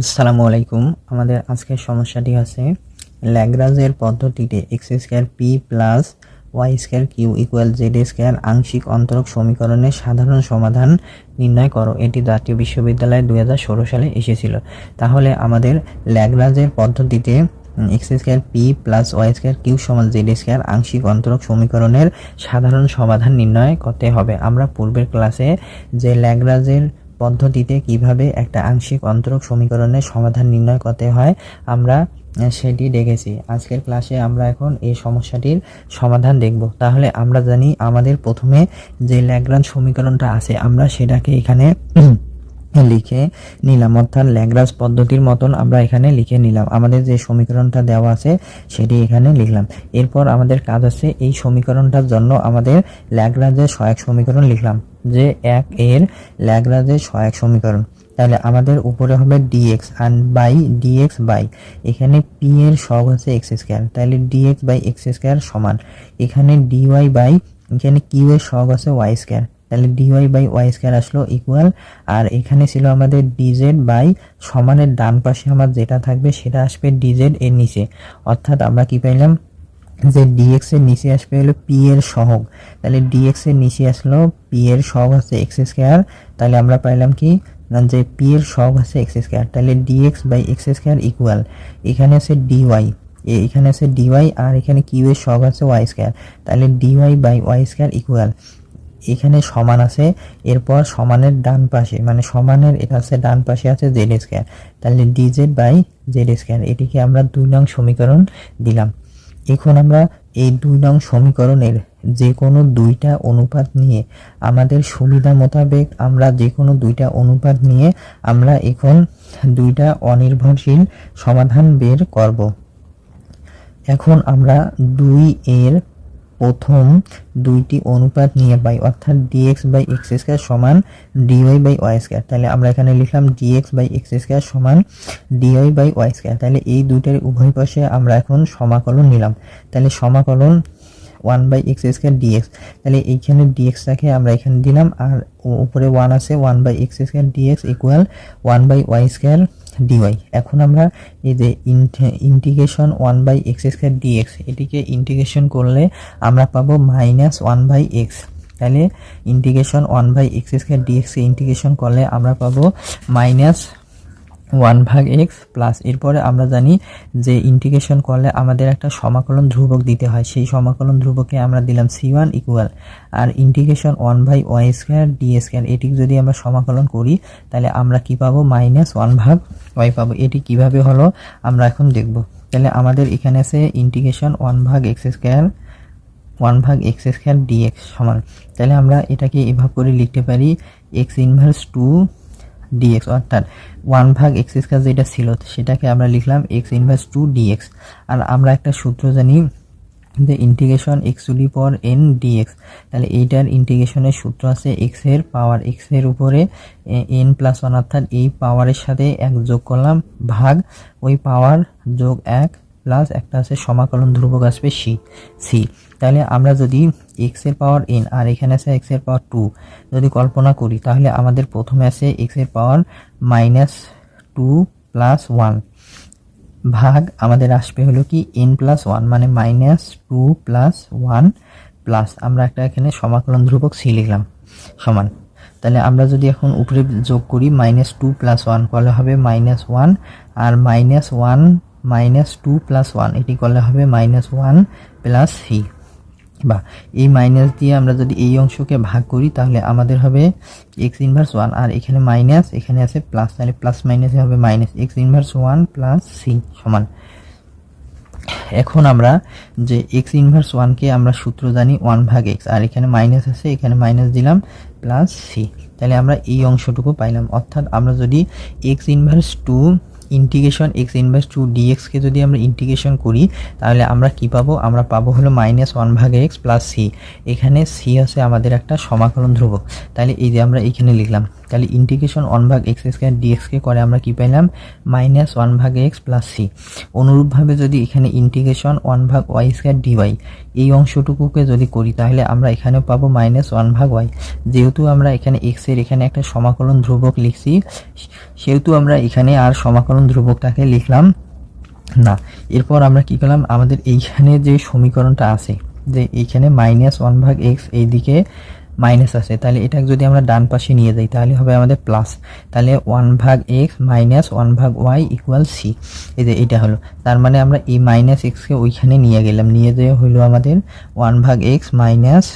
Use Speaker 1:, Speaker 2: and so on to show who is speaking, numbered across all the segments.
Speaker 1: আসসালামু আলাইকুম। আমাদের আজকের সমস্যাটি আছে ল্যাগ্রাজের পদ্ধতিতে x square p plus y square q equal z square আংশিক অন্তরক সমীকরণের সাধারণ সমাধান নির্ণয় করো। এটি জাতীয় বিশ্ববিদ্যালয়ে দুই হাজার ষোলো সালে এসেছিল। তাহলে আমাদের ল্যাগ্রাজের পদ্ধতিতে x square p plus y square q সমান জেড স্কোয়ার আংশিক অন্তরক সমীকরণের সাধারণ সমাধান নির্ণয় করতে হবে। আমরা পূর্বের ক্লাসে যে ল্যাগ্রাজের পদ্ধতিতে কীভাবে একটা আংশিক অন্তরক সমীকরণের সমাধান নির্ণয় করতে হয়, আমরা সেটি দেখেছি। আজকের ক্লাসে আমরা এখন এই সমস্যাটির সমাধান দেখব। তাহলে আমরা জানি আমাদের প্রথমে যে ল্যাগ্রাঞ্জ সমীকরণটা আছে, আমরা সেটাকে এখানে লিখে নিলাম। অর্থাৎ ল্যাগ্রাজ পদ্ধতির মতন আমরা এখানে লিখে নিলাম। আমাদের যে সমীকরণটা দেওয়া আছে, সেটি এখানে লিখলাম। এরপর আমাদের কাজ আছে এই সমীকরণটার জন্য আমাদের ল্যাগ্রাজের সহায়ক সমীকরণ লিখলাম, যে এক এর ল্যাগ্রাজের সহায়ক সমীকরণ। তাহলে আমাদের উপরে হবে ডিএক্স আর বাই ডিএক্স বাই এখানে পি এর সহগ হচ্ছে এক্স স্কোয়ার তাহলে ডিএক্স বাই এক্স স্কোয়ার সমান। এখানে ডিওয়াই বাই এখানে কিউ এর সহগ আছে ওয়াই স্কোয়ার তাহলে ডিওয়াই বাই ওয়াই স্কোয়ার আসলো ইকুয়াল আর এখানে ছিল আমাদের ডিজেড বাই সমানের ডান পাশে আমার যেটা থাকবে সেটা আসবে ডিজেড এর নিচে। অর্থাৎ আমরা কি পাইলাম? যে ডিএক্স এর নিচে আসবে হলো পি এর সহগ। তাহলে ডিএক্স এর নিচে আসলো পি এর সহগ হচ্ছে এক্স স্কোয়ার তাহলে আমরা পাইলাম কি? না, যে পি এর সহগ হচ্ছে এক্স স্কোয়ার তাহলে dx by x square equal এখানে আছে ডিওয়াই এখানে আছে ডিওয়াই আর এখানে কিউ এর সহগ আছে ওয়াই স্কোয়ার তাহলে dy by y square equal এখানে সমান আছে, এরপর সমানের ডান পাশে মানে সমানের এটা আছে ডান পাশে আছে জেড স্কোয়ার তাহলে d z by Z square এটিকে আমরা দুই নং সমীকরণ দিলাম। এখন আমরা এই দুই নং সমীকরণের যে কোনো দুইটা অনুপাত নিয়ে, আমাদের সুবিধা মোতাবেক আমরা যে কোনো দুইটা অনুপাত নিয়ে আমরা এখন দুইটা অনির্ভরশীল সমাধান বের করব। এখন আমরা দুই এর প্রথম দুইটি অনুপাত নিয়ে পাই অর্থাৎ ডিএক্স বাই এক্স স্কোয়ার সমান ডিওয়াই বাই ওয়াই স্কোয়ার তাহলে আমরা এখানে লিখলাম ডিএক্স বাই এক্স স্কোয়ার সমান ডিওয়াই বাই ওয়াই স্কোয়ার তাহলে এই দুইটার উভয় পাশে আমরা এখন সমাকলন নিলাম। তাহলে সমাকলন one by x square dx তাহলে এইখানে ডিএক্সটাকে আমরা এখানে দিলাম আর উপরে ওয়ান আছে one by x square dx equal one by y square dy এখন আমরা এই যে integration one by x square dx এটিকে ইন্টিগ্রেশন করলে আমরা পাবো মাইনাস ওয়ান বাই এক্স তাহলে integration one by x square dx integration করলে আমরা পাবো মাইনাস ওয়ান ভাগ এক্স প্লাস এরপরে আমরা জানি যে ইন্টিগ্রেশন করলে আমাদের একটা সমাকলন ধ্রুবক দিতে হয়। সেই সমাকলন ধ্রুবকে আমরা দিলাম C one equal R integration one by y square d square এটি যদি আমরা সমাকলন করি, তাহলে আমরা কি পাবো? মাইনাস ওয়ান ভাগ ওয়াই পাবো। এটি কীভাবে হলো? আমরা এখন দেখব। তাহলে আমাদের এখানে আছে ইন্টিগ্রেশন ওয়ান ভাগ এক্স স্কোয়ার ওয়ান ভাগ এক্স স্কোয়ার ডিএক্স সমান। তাহলে আমরা এটাকে এভাবে করে লিখতে পারি এক্স ইনভার্স টু ডিএক্স অর্থাৎ ওয়ান ভাগ এক্স স্কোয়ার যেটা ছিল, সেটাকে আমরা লিখলাম এক্স ইনভার্স টু ডিএক্স আর আমরা একটা সূত্র জানি যে integration x to the power n dx তাহলে এইটার ইন্টিগ্রেশনের সূত্র আছে এক্সের পাওয়ার এক্সের উপরে এন প্লাস ওয়ান অর্থাৎ এই পাওয়ারের সাথে এক যোগ করলাম ভাগ। ওই পাওয়ার যোগ এক প্লাস একটা আছে সমাকলন ধ্রুবক আসবে সি সি তাহলে আমরা যদি এক্সের পাওয়ার এন আর এখানে আছে এক্সের পাওয়ার টু যদি কল্পনা করি, তাহলে আমাদের প্রথমে আছে এক্সের power minus two plus one ভাগ আমাদের আসবে হলো কি এন প্লাস ওয়ান মানে minus two plus one plus আমরা একটা এখানে সমাকলন ধ্রুবক সি লিখলাম, সমান। তাহলে আমরা যদি এখন উপরে যোগ করি মাইনাস টু প্লাস ওয়ান করলে হবে মাইনাস ওয়ান আর minus one minus two plus one এটি করলে হবে মাইনাস ওয়ান প্লাস সি বা এই মাইনাস দিয়ে আমরা যদি এই অংশকে ভাগ করি, তাহলে আমাদের হবে এক্স ইনভার্স ওয়ান আর এখানে মাইনাস এখানে আছে প্লাস তাহলে প্লাস মাইনাসে হবে minus x inverse one plus c সমান। এখন আমরা যে এক্স ইনভার্স ওয়ানকে আমরা সূত্র জানি ওয়ান ভাগ এক্স আর এখানে মাইনাস আছে, এখানে মাইনাস দিলাম প্লাস সি তাহলে আমরা এই অংশটুকু পাইলাম। অর্থাৎ আমরা যদি x inverse two integration x inverse two ডিএক্সকে যদি আমরা ইন্টিগ্রেশন করি, তাহলে আমরা কি পাবো? আমরা পাবো হলো মাইনাস ওয়ান ভাগ এক্স প্লাস সি এখানে সি আছে আমাদের একটা সমাকলন ধ্রুবক। তাহলে এই যে আমরা এখানে লিখলাম। তাহলে ইন্টিগ্রেশন ওয়ান ভাগ এক্স স্কোয়ার ডিএক্সকে করে আমরা কি পাইলাম? মাইনাস ওয়ান ভাগ এক্স প্লাস সি অনুরূপভাবে যদি এখানে ইন্টিগ্রেশন ওয়ান ভাগ ওয়াই স্কোয়ার ডিওয়াই এই অংশটুকুকে যদি করি, তাহলে আমরা এখানে পাবো মাইনাস ওয়ান ভাগ ওয়াই যেহেতু আমরা এখানে এক্সের এখানে একটা সমাকলন ধ্রুবক লিখছি, সেহেতু আমরা এখানে আর সমাকলন ধ্রুবকটাকে লিখলাম না। এরপর আমরা কি করলাম আমাদের এইখানে যে সমীকরণটা আছে, যে এইখানে মাইনাস ওয়ান ভাগ এক্স এইদিকে মাইনাস আছে। তাহলে এটা যদি আমরা ডান পাশে নিয়ে যাই, তাহলে হবে আমাদের প্লাস তাহলে ওয়ান ভাগ এক্স মাইনাস ওয়ান ভাগ ওয়াই ইকুয়াল সি এই যে এটা হলো। তার মানে আমরা এই মাইনাস এক্সকে ওইখানে নিয়ে গেলাম। নিয়ে যেয়ে হলো আমাদের ওয়ান ভাগ এক্স মাইনাস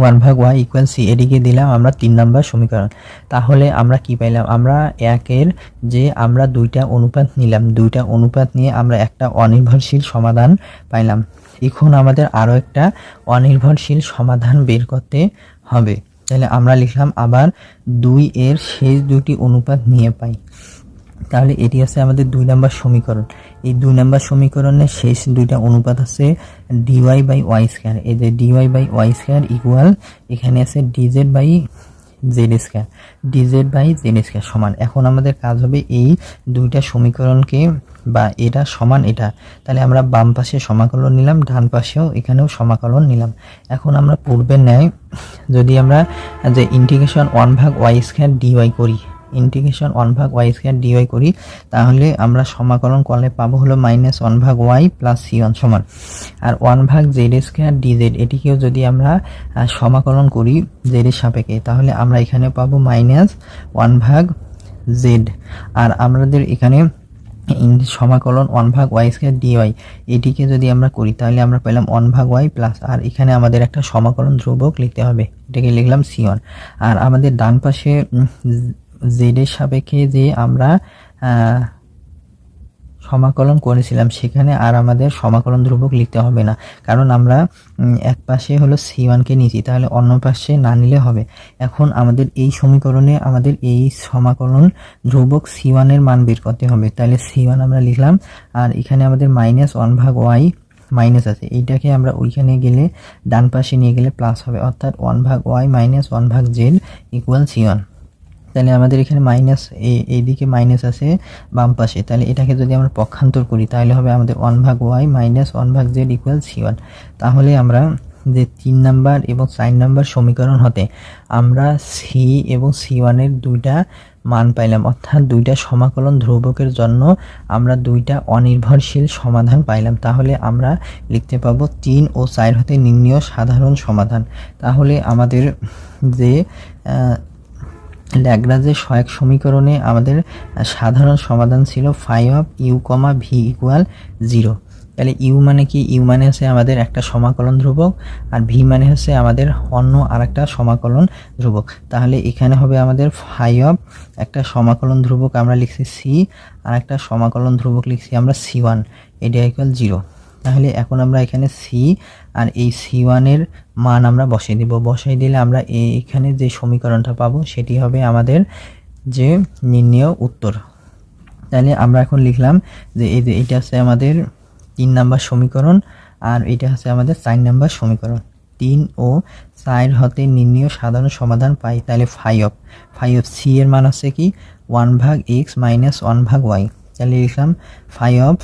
Speaker 1: ওয়ান ভাগ ওয়াই ইকুয়াল সি এদিকে দিলাম আমরা তিন নম্বর সমীকরণ। তাহলে আমরা কি পাইলাম? আমরা একের যে আমরা দুইটা অনুপাত নিলাম। দুইটা অনুপাত নিয়ে আমরা একটা অনির্ভরশীল সমাধান পাইলাম। এখন আমাদের আরও একটা অনির্ভরশীল সমাধান বের করতে হবে। তাহলে আমরা লিখলাম আবার দুই এর শেষ দুটি অনুপাত নিয়ে পাই। তাহলে এটি আছে আমাদের দুই নম্বর সমীকরণ। এই দুই নম্বর সমীকরণের শেষ দুইটা অনুপাত আছে ডিওয়াই বাই ওয়াই স্কোয়ার এই যে dy by y square equal এখানে আছে dz by z square dz by z square সমান। এখন আমাদের কাজ হবে এই দুইটা সমীকরণকে বা এটা সমান এটা। তাহলে আমরা বাম পাশে সমাকলন নিলাম, ডান পাশেও এখানেও সমাকলন নিলাম। এখন আমরা পূর্বের ন্যায় যদি আমরা যে ইন্টিগ্রেশন ওয়ান ভাগ ওয়াই স্কোয়ার ডিওয়াই করি ইন্টিগ্রেশন ওয়ান ভাগ ওয়াই স্কোয়ার ডিওয়াই করি, তাহলে আমরা সমাকলন করলে পাবো হলো মাইনাস ওয়ান ভাগ ওয়াই প্লাস সি ওয়ান সমান। আর ওয়ান ভাগ জেড স্কোয়ার ডিজেড এটিকেও যদি আমরা সমাকলন করি জেডের সাপেক্ষে, তাহলে আমরা এখানে পাবো মাইনাস ওয়ান ভাগ জেড আর আমাদের এখানে সমাকলন ওয়ান ভাগ ওয়াই স্কোয়ার ডিওয়াই এটিকে যদি আমরা করি, তাহলে আমরা পেলাম ওয়ান ভাগ ওয়াই প্লাস আর এখানে আমাদের একটা সমাকলন ধ্রুবক লিখতে হবে, এটাকে লিখলাম সি ওয়ান আর আমাদের ডান পাশে জেডের সাপেক্ষে যে আমরা সমাকলন করেছিলাম, সেখানে আর আমাদের সমাকলন ধ্রুবক লিখতে হবে না। কারণ আমরা এক পাশে হলো সি ওয়ানকে নিয়েছি, তাহলে অন্য পাশে না নিলে হবে। এখন আমাদের এই সমীকরণে আমাদের এই সমাকলন ধ্রুবক সি ওয়ানের মান বের করতে হবে। তাহলে সি ওয়ান আমরা লিখলাম, আর এখানে আমাদের মাইনাস ওয়ান ভাগ ওয়াই মাইনাস আছে। এইটাকে আমরা ওইখানে গেলে, ডান পাশে নিয়ে গেলে প্লাস হবে। অর্থাৎ ওয়ান ভাগ ওয়াই মাইনাস ওয়ান ভাগ জেড ইকুয়াল সি ওয়ান। তাহলে আমাদের এখানে মাইনাস এইদিকে মাইনাস আছে বাম পাশে। তাহলে এটাকে যদি আমরা পক্ষান্তর করি, তাহলে হবে আমাদের ওয়ান ভাগ ওয়াই মাইনাস ওয়ান ভাগ জেড ইকুয়াল সি ওয়ান তাহলে আমরা যে তিন নাম্বার এবং চার নাম্বার সমীকরণ হতে, আমরা সি এবং সি ওয়ানের দুইটা মান পাইলাম। অর্থাৎ দুইটা সমাকলন ধ্রুবকের জন্য আমরা দুইটা অনির্ভরশীল সমাধান পাইলাম। তাহলে আমরা লিখতে পাবো তিন ও চার হতে নির্ণীয় সাধারণ সমাধান। তাহলে আমাদের যে ল্যাগ্রাজের সহায়ক সমীকরণে আমাদের সাধারণ সমাধান ছিল phi of u comma v equal zero তাহলে ইউ মানে কি? ইউ মানে হচ্ছে আমাদের একটা সমাকলন ধ্রুবক, আর ভি মানে হচ্ছে আমাদের অন্য আর একটা সমাকলন ধ্রুবক। তাহলে এখানে হবে আমাদের ফাইভ অফ একটা সমাকলন ধ্রুবক আমরা লিখছি সি আর একটা সমাকলন ধ্রুবক লিখছি আমরা সি ওয়ান এটা ইকুয়াল জিরো তাহলে এখন আমরা এখানে সি আর এই সি ওয়ানের মান আমরা বসাই দিব। বসাই দিলে আমরা এখানে যে সমীকরণটা পাবো সেটি হবে আমাদের যে নির্ণয় উত্তর। তাহলে আমরা এখন লিখলাম যে এই যে এটা হচ্ছে আমাদের তিন নাম্বার সমীকরণ আর এটা হচ্ছে আমাদের চার নাম্বার সমীকরণ। তিন ও চার হতে নির্ণয় সাধারণ সমাধান পাই, তাহলে phi of phi of c এর মান আছে কি? ওয়ান ভাগ এক্স মাইনাস ওয়ান ভাগ ওয়াই তাহলে লিখলাম ফাইভ অফ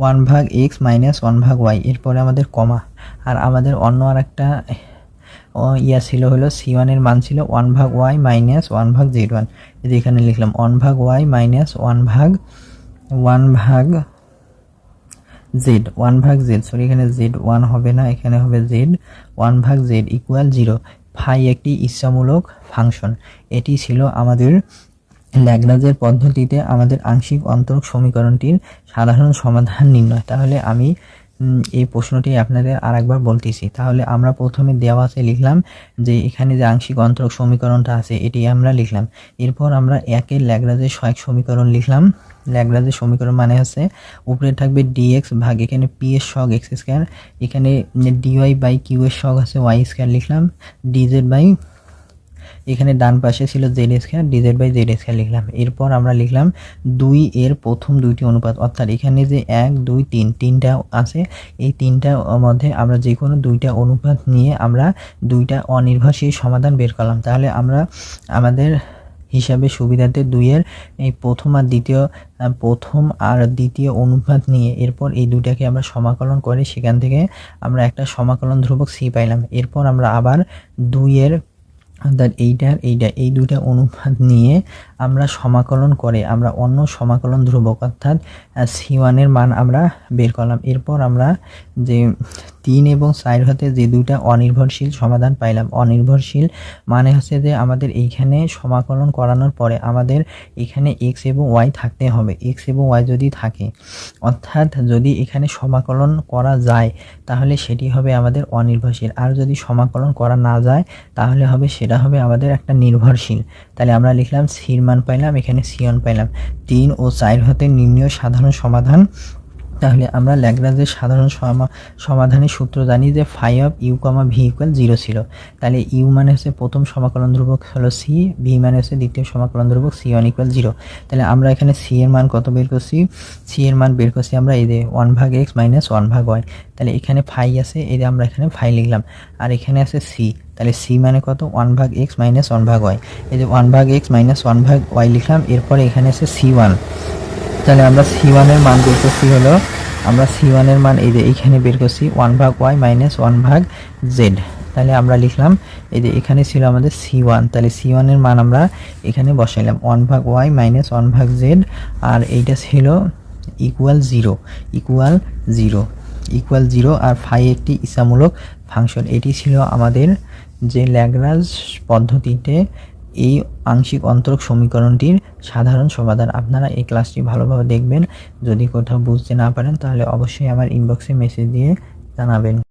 Speaker 1: ওয়ান ভাগ এক্স মাইনাস ওয়ান ভাগ ওয়াই, এরপরে আমাদের কমা। আর আমাদের অন্য আর একটা ইয়া ছিল হলো সি ওয়ানের মান ছিল ওয়ান ভাগ ওয়াই মাইনাস ওয়ান ভাগ জেড ওয়ান এই এখানে লিখলাম, ওয়ান ভাগ ওয়াই মাইনাস ওয়ান ভাগ ওয়ান ভাগ জেড ওয়ান ভাগ জেড সরি এখানে জেড ওয়ান হবে না, এখানে হবে জেড ওয়ান ভাগ জেড ইকুয়াল জিরো ফাই একটি ইচ্ছামূলক ফাংশন এটি ছিল আমাদের ল্যাগরাজের পদ্ধতিতে আমাদের আংশিক অন্তরক সমীকরণটির সাধারণ সমাধান নির্ণয়। তাহলে আমি এই প্রশ্নটি আপনাদের আর একবার বলতেছি। তাহলে আমরা প্রথমে দেওয়া আছে লিখলাম যে এখানে যে আংশিক অন্তরক সমীকরণটা আছে, এটি আমরা লিখলাম। এরপর আমরা একের ল্যাগরাজের সহায়ক সমীকরণ লিখলাম। ল্যাগরাজের সমীকরণ মানে হচ্ছে উপরে থাকবে ডিএক্স ভাগ এখানে পি এর শখ এক্স স্কোয়ার এখানে ডিওয়াই বাই কিউ এর শখ আছে ওয়াই স্কোয়ার লিখলাম। ডিজেড বাই এখানে ডান পাশে ছিল z square dz by z square লিখলাম। এরপর আমরা লিখলাম দুই এর প্রথম দুইটি অনুপাত। অর্থাৎ এখানে যে এক, দুই, তিন, তিনটা আছে, এই তিনটার মধ্যে আমরা যে কোনো দুইটা অনুপাত নিয়ে আমরা দুইটা অনির্ভরশীল সমাধান বের করলাম। তাহলে আমরা আমাদের হিসাবে সুবিধার্থে দুইয়ের এই প্রথম আর দ্বিতীয় প্রথম আর দ্বিতীয় অনুপাত নিয়ে এরপর এই দুইটাকে আমরা সমাকলন করে সেখান থেকে আমরা একটা সমাকলন ধ্রুবক সি পাইলাম। এরপর আমরা আবার দুইয়ের অর্থাৎ এইটার এইটা এই দুটা অনুপাত নিয়ে আমরা সমাকলন করে, আমরা অন্য সমাকলন ধ্রুবক অর্থাৎ সি ওয়ানের মান আমরা বের করলাম। এরপর আমরা যে তিন এবং চার হতে যে দুইটা অনির্ভরশীল সমাধান পাইলাম। অনির্ভরশীল মানে হচ্ছে যে আমাদের এইখানে সমাকলন করানোর পরে আমাদের এখানে এক্স এবং ওয়াই থাকতে হবে। এক্স এবং ওয়াই যদি থাকে, অর্থাৎ যদি এখানে সমাকলন করা যায়, তাহলে সেটি হবে আমাদের অনির্ভরশীল। আর যদি সমাকলন করা না যায়, তাহলে হবে, সেটা হবে আমাদের একটা নির্ভরশীল। তাহলে আমরা লিখলাম সির পাইলাম এখানে সিয়ন পাইলাম। তিন ও চার হতে নির্ণয় সাধারণ সমাধান তাহলে আমরা ল্যাগ্রাজের সাধারণ সমা- সমাধানের সূত্র জানি যে phi of u comma v equal zero ছিল। তাহলে ইউ মানে হচ্ছে প্রথম সমাকলন ধ্রুবক হলো সি, ভি মানে হচ্ছে দ্বিতীয় সমাকলন ধ্রুবক সি ওয়ান ইকুয়াল জিরো। তাহলে আমরা এখানে সি এর মান কত বের করছি? সি এর মান বের করছি আমরা এই যে ওয়ান ভাগ এক্স মাইনাস ওয়ান ভাগ ওয়াই। তাহলে এখানে ফাই আছে, এই যে আমরা এখানে ফাই লিখলাম। আর এখানে আছে সি। তাহলে সি মানে কত? ওয়ান ভাগ এক্স মাইনাস ওয়ান ভাগ ওয়াই। এই যে ওয়ান ভাগ এক্স মাইনাস ওয়ান ভাগ ওয়াই লিখলাম, এরপরে এখানে আছে সি ওয়ান। তাহলে আমরা সি ওয়ানের মান বের করছি হলো, আমরা সি ওয়ানের মান এই যে এইখানে বের করছি ওয়ান ভাগ ওয়াই মাইনাস ওয়ান ভাগ জেড তাহলে আমরা লিখলাম, এই যে এখানে ছিল আমাদের সি ওয়ান তাহলে সি ওয়ানের মান আমরা এখানে বসাইলাম ওয়ান ভাগ ওয়াই মাইনাস ওয়ান ভাগ জেড আর এইটা ছিল equal zero equal zero equal zero আর ফাই একটি ইচ্ছামূলক ফাংশন এটি ছিল আমাদের যে ল্যাগরাজ পদ্ধতিতে এই আংশিক অন্তরক সমীকরণটির সাধারণ সমাধান। আপনারা এই ক্লাসটি ভালোভাবে দেখবেন। যদি কোথাও বুঝতে না পারেন, তাহলে অবশ্যই আমার ইনবক্সে মেসেজ দিয়ে জানাবেন।